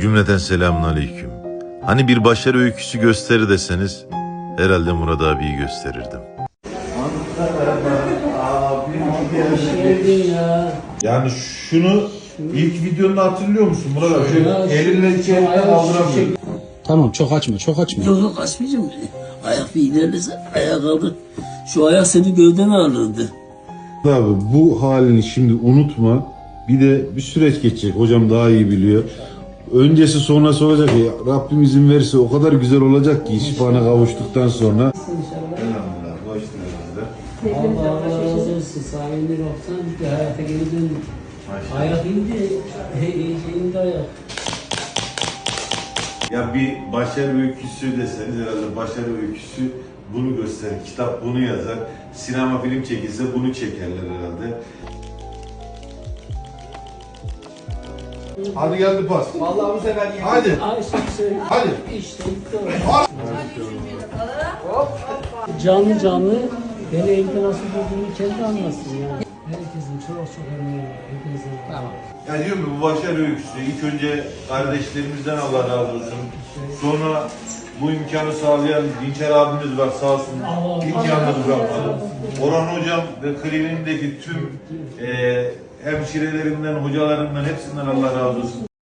Cümleten selamun aleyküm. Hani bir başarı öyküsü gösterir deseniz herhalde Murat abiyi gösterirdim. Yani şunu ilk videonda hatırlıyor musun Murat abi? Elinle içeriden ayağı kaldıramıyorum. Tamam çok açma çok açma. Yok yok açmayacağım. Ayak bir ilerlese ayak kaldı. Şu ayak seni gövden ağırlığında. Abi bu halini şimdi unutma. Bir de bir süreç geçecek. Hocam daha iyi biliyor. Öncesi sonrası olacak ya. Rabbim izin verirse o kadar güzel olacak ki şifana kavuştuktan sonra. Elhamdülillah. Başlıyoruz Allah Allah razı olsun. Sayende 90 bir hayata geri döndük. Ayak indi. İyice indi ayak. Ya bir başarı öyküsü deseniz herhalde başarı öyküsü bunu gösterir. Kitap bunu yazar. Sinema film çekilse bunu çekerler herhalde. Hadi geldi pas. Vallahi bu sefer Hadi. Ay şimdi söyle. Hadi. İşte o. Canlı canlı beni evde nasıl bulduğunu kendi anlatsın yani. Herkesin çok çok var. Hepinizin. Tamam. Ya diyorum ki bu başarı öyküsü. İlk önce kardeşlerimizden Allah razı olsun. Sonra bu imkanı sağlayan Dinçer abimiz var sağ olsun. Yalnız bırakmadı. Orhan hocam ve kliniğindeki tüm e, hemşirelerinden, hocalarından hepsinden Allah razı olsun.